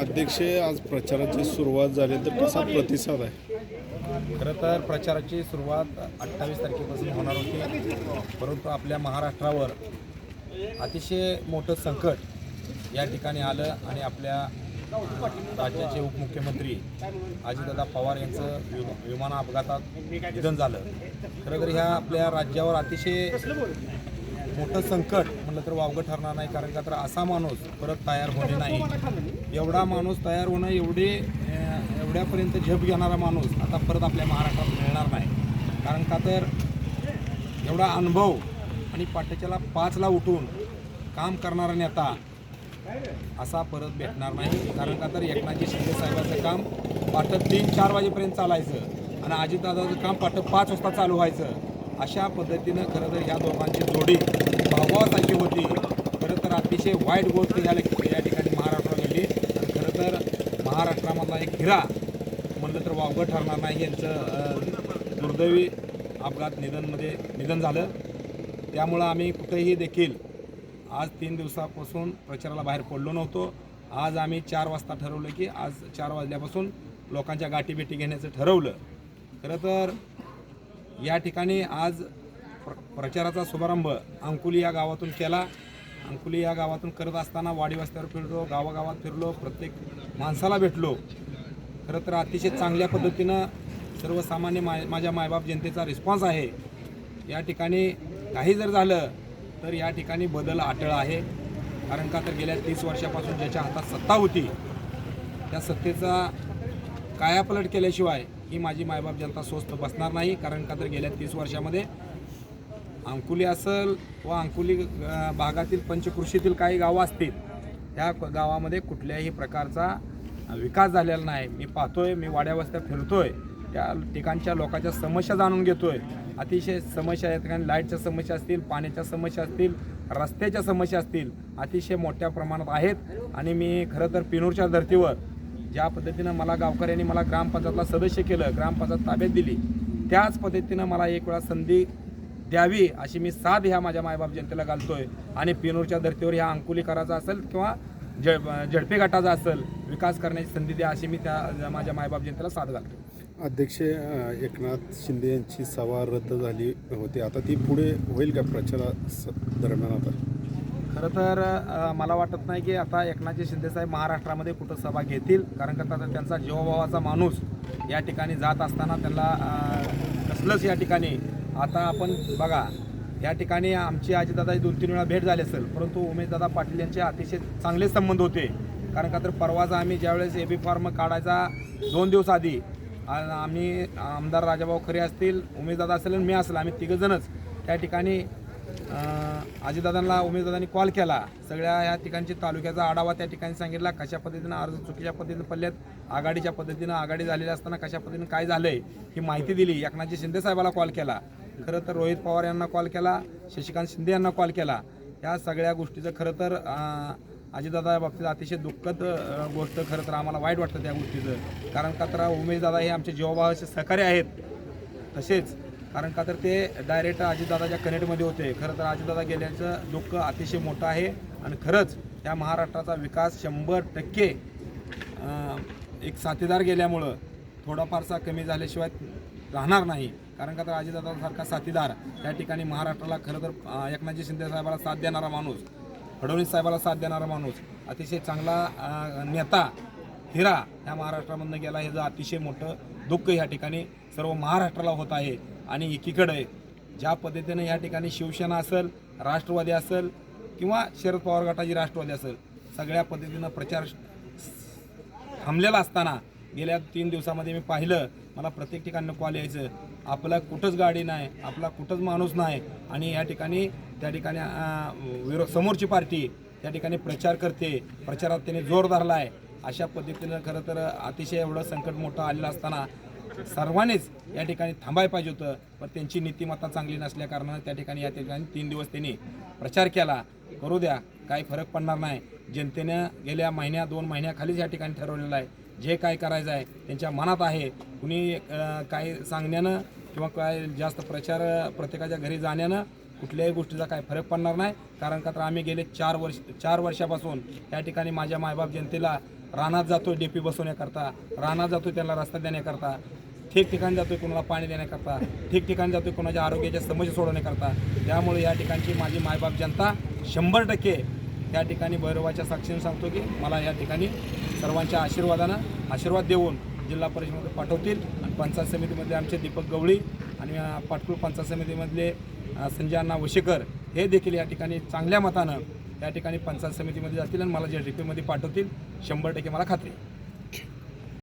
अध्यक्ष आज प्रचाराची सुरुवात झाली तर कसा प्रतिसाद आहे? खरं तर प्रचाराची सुरुवात अठ्ठावीस तारखेपासून होणार होती. परंतु आपल्या महाराष्ट्रावर अतिशय मोठं संकट या ठिकाणी आलं आणि आपल्या राज्याचे उपमुख्यमंत्री अजितदादा पवार यांचं विमा विमान अपघातात निधन झालं. खरं तर ह्या आपल्या राज्यावर अतिशय मोठं संकट म्हटलं तर वावगं ठरणार नाही. कारण का तर असा माणूस परत तयार होणे नाही. एवढा माणूस तयार होणं एवढे एवढ्यापर्यंत झेप घेणारा माणूस आता परत आपल्या महाराष्ट्रात मिळणार नाही. कारण का तर एवढा अनुभव आणि पाठच्याला पाचला उठून काम करणारा नेता असा परत भेटणार नाही. कारण का तर एकनाथजी शिंदे साहेबाचं काम पाठ तीन चार वाजेपर्यंत चालायचं आणि अजितदादाचं काम पाठ पाच वाजता चालू व्हायचं. अशा पद्धतीनं खरं तर ह्या दोघांची जोडी भावासारखी होती. खरं तर अतिशय वाईट गोष्ट या या ठिकाणी महाराष्ट्रात घडली खरं तर महाराष्ट्रामधला एक हिरा म्हणलं तर वावगं ठरणार नाही यांचं दुर्दैवी अपघात निधनमध्ये निधन झालं. त्यामुळं आम्ही कुठेही देखील आज तीन दिवसापासून प्रचाराला बाहेर पडलो नव्हतो. आज आम्ही चार वाजता ठरवलं की आज चार वाजल्यापासून लोकांच्या गाठीभेटी घेण्याचं ठरवलं. खरं तर या ठिकाणी आज प्र प्रचाराचा शुभारंभ अंकुली या गावातून केला. अंकुली या गावातून करत असताना वाडी वस्त्यावर फिरलो गावागावात फिरलो प्रत्येक माणसाला भेटलो. खरं तर अतिशय चांगल्या पद्धतीनं सर्वसामान्य माय माझ्या मायबाप जनतेचा रिस्पॉन्स आहे. या ठिकाणी काही जर झालं तर या ठिकाणी बदल आटळ आहे. कारण का तर गेल्या तीस वर्षापासून ज्याच्या हातात सत्ता होती त्या सत्तेचा कायापलट केल्याशिवाय ही माझी मायबाप जनता स्वस्त बसणार नाही कारण का तर गेल्या तीस वर्षामध्ये अंकुली असेल व अंकुली भागातील पंचकृषीतील काही गावं असतील त्या गावामध्ये कुठल्याही प्रकारचा विकास झालेला नाही. मी पाहतोय मी वाड्यावस्त्या फिरतोय त्या ठिकाणच्या लोकांच्या समस्या जाणून घेतोय. अतिशय समस्या या ठिकाणी लाईटच्या समस्या असतील पाण्याच्या समस्या असतील रस्त्याच्या समस्या असतील अतिशय मोठ्या प्रमाणात आहेत. आणि मी खरं तर पिनूरच्या धर्तीवर ज्या पद्धतीनं मला गावकऱ्यांनी मला ग्रामपंचायतला सदस्य केलं ग्रामपंचायत ताब्यात दिली त्याच पद्धतीनं मला एक वेळा संधी द्यावी अशी मी साध ह्या माझ्या मायबाप जनतेला घालतोय. आणि पिनूरच्या धर्तीवर ह्या अंकुलीकराचा असेल किंवा झ झडपे गटाचा असेल विकास करण्याची संधी द्या अशी मी त्या माझ्या मायबाप जनतेला साथ घालतो अध्यक्ष एकनाथ शिंदे यांची सभा रद्द झाली होती. आता ती पुढे होईल का प्रचारा स- दरम्यान आता? खरं तर मला वाटत नाही की आता एकनाथजी शिंदेसाहेब महाराष्ट्रामध्ये कुठं सभा घेतील. कारण का आता त्यांचा जीवाभावाचा माणूस या ठिकाणी जात असताना त्यांना कसलंच या ठिकाणी आता आपण बघा या ठिकाणी आमची आजीदादा दोन तीन वेळा भेट झाली असेल. परंतु उमेशदादा पाटील यांचे अतिशय चांगले संबंध होते. कारण का तर परवाच आम्ही ज्यावेळेस ए बी फॉर्म काढायचा दोन दिवस आधी आम्ही आमदार राजाभाऊ खरे असतील उमेशदादा असेल आणि मी असेल आम्ही तिघंजणच त्या ठिकाणी आजीदादांना अजितदादांना उमेदवारांनी कॉल केला. सगळ्या या ठिकाणची तालुक्याचा आढावा त्या ठिकाणी सांगितला. कशा पद्धतीनं अर्ज चुकीच्या पद्धतीनं पडल्यात आघाडीच्या पद्धतीनं आघाडी झालेली असताना कशा पद्धतीनं काय झालंय ही माहिती दिली. एकनाथजी शिंदे साहेबाला कॉल केला. खरं तर रोहित पवार यांना कॉल केला शशिकांत शिंदे यांना कॉल केला. या सगळ्या गोष्टीचं खरं तर आजीदादा अजितदादा बाबतीत अतिशय दुःखद गोष्ट खरं तर आम्हाला वाईट वाटतं त्या गोष्टीचं. कारण का तर उमेशदादा हे आमचे जीवभावाचे सहकारी आहेत. तसेच कारण का तर ते डायरेक्ट अजितदादाच्या कनेक्टमध्ये होते. खरं तर अजितदादा गेल्याचं दुःख अतिशय मोठं आहे. आणि खरंच या महाराष्ट्राचा विकास शंभर टक्के एक साथीदार गेल्यामुळं थोडाफारसा कमी झाल्याशिवाय राहणार नाही. कारण का तर अजितदादासारखा साथीदार या ठिकाणी महाराष्ट्राला खरं तर एकनाथजी शिंदे साहेबाला साथ देणारा माणूस फडणवीस साहेबाला साथ देणारा माणूस अतिशय चांगला नेता हिरा ह्या महाराष्ट्रामधनं गेला हे जर अतिशय मोठं दुःख या ठिकाणी सर्व महाराष्ट्राला होत आहे. आणि एकीकडे ज्या पद्धतीनं या ठिकाणी शिवसेना असेल राष्ट्रवादी असेल किंवा शरद पवार गटाची राष्ट्रवादी असेल सगळ्या पद्धतीनं प्रचार थांबलेला असताना गेल्या तीन दिवसामध्ये मी पाहिलं मला प्रत्येक ठिकाणी कॉल यायचं. आपला कुठंच गाडी नाही आपला कुठंच माणूस नाही आणि या ठिकाणी त्या ठिकाणी विरो समोरची पार्टी त्या ठिकाणी प्रचार करते प्रचारात त्याने जोर धरला आहे अशा पद्धतीनं खरं तर अतिशय एवढं संकट मोठं आलेलं असताना सर्वांनीच या ठिकाणी थांबायला पाहिजे होतं. पण त्यांची नीतिमत्ता चांगली नसल्याकारणानं त्या ठिकाणी या ठिकाणी तीन दिवस त्यांनी प्रचार केला. करू द्या काही फरक पडणार नाही. जनतेनं गेल्या महिन्या दोन महिन्याखालीच या ठिकाणी ठरवलेलं आहे. जे काय करायचं आहे त्यांच्या मनात आहे. कुणी काय सांगण्यानं किंवा काय जास्त प्रचार प्रत्येकाच्या घरी जाण्यानं कुठल्याही गोष्टीचा काय फरक पडणार नाही. कारण का तर आम्ही गेले चार वर्ष चार वर्षापासून या ठिकाणी माझ्या मायबाप जनतेला रानात जातो डी पी बसवण्याकरता. रानात जातो त्यांना रस्ता देण्याकरता. ठिकठिकाणी जातोय कोणाला पाणी देण्याकरता ठिकठिकाणी जातोय कोणाच्या आरोग्याच्या समस्या सोडवण्याकरता. त्यामुळे या ठिकाणची माझी मायबाप जनता शंभर टक्के त्या ठिकाणी भैरवाच्या साक्षीने सांगतो की मला या ठिकाणी सर्वांच्या आशीर्वादानं आशीर्वाद देऊन जिल्हा परिषदेमध्ये पाठवतील. आणि पंचायत समितीमध्ये आमचे दीपक गवळी आणि पाटकूळ पंचायत समितीमधले संजय अण्णा वशेकर हे देखील या ठिकाणी चांगल्या मतानं या ठिकाणी पंचायत समितीमध्ये जातील आणि मला जे डी पीमध्ये पाठवतील शंभर टक्के मला खात्री आहे.